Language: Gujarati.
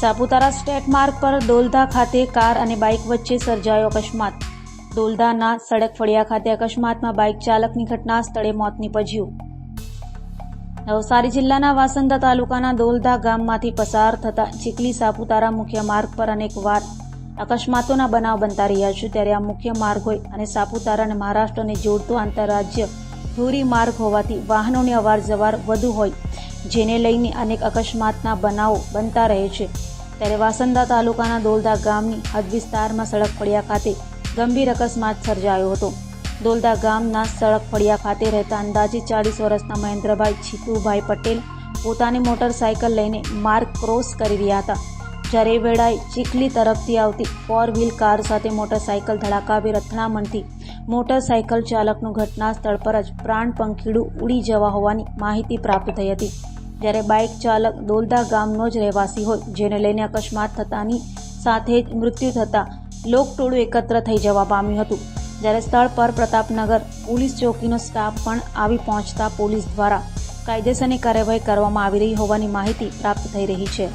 સાપુતારા સ્ટેટ માર્ગ પર દોલધા ખાતે કાર અને બાઇક વચ્ચે સર્જાયો અકસ્માત. દોલધાના સડક ફળિયા ખાતે અકસ્માતમાં બાઇક ચાલકની ઘટના સ્થળે મોત નીપજ્યું. નવસારી જિલ્લાના વાસંદા તાલુકાના દોલધા ગામમાંથી પસાર થતા ચીખલી સાપુતારા મુખ્ય માર્ગ પર અનેકવાર અકસ્માતોના બનાવ બનતા રહ્યા છે. ત્યારે આ મુખ્ય માર્ગ હોય અને સાપુતારા અને મહારાષ્ટ્રને જોડતો આંતરરાજ્ય ધોરી માર્ગ હોવાથી વાહનોની અવારજવાર વધુ હોય, જેને લઈને અનેક અકસ્માતના બનાવો બનતા રહે છે. ત્યારે વાસંદા તાલુકાના દોલધા ગામની હદ વિસ્તારમાં સડક ફળિયા ખાતે ગંભીર અકસ્માત સર્જાયો હતો. દોલધા ગામના સડક ફળિયા ખાતે રહેતા અંદાજે ચાલીસ વર્ષના મહેન્દ્રભાઈ છીતુભાઈ પટેલ પોતાની મોટરસાયકલ લઈને માર્ગ ક્રોસ કરી રહ્યા હતા. જ્યારે એ વેળાએ ચીખલી તરફથી આવતી ફોર વ્હીલ કાર સાથે મોટરસાયકલ ધડાકાવી રથડામણથી મોટરસાયકલ ચાલકનું ઘટના સ્થળ પર જ પ્રાણ પંખીડું ઉડી જવા હોવાની માહિતી પ્રાપ્ત થઈ હતી. જ્યારે બાઇક ચાલક દોલદા ગામનો જ રહેવાસી હોય, જેને લઈને અકસ્માત થતાની સાથે જ મૃત્યુ થતાં લોકટોળું એકત્ર થઈ જવા પામ્યું હતું. જ્યારે સ્થળ પર પ્રતાપનગર પોલીસ ચોકીનો સ્ટાફ પણ આવી પહોંચતા પોલીસ દ્વારા કાયદેસરની કાર્યવાહી કરવામાં આવી રહી હોવાની માહિતી પ્રાપ્ત થઈ રહી છે.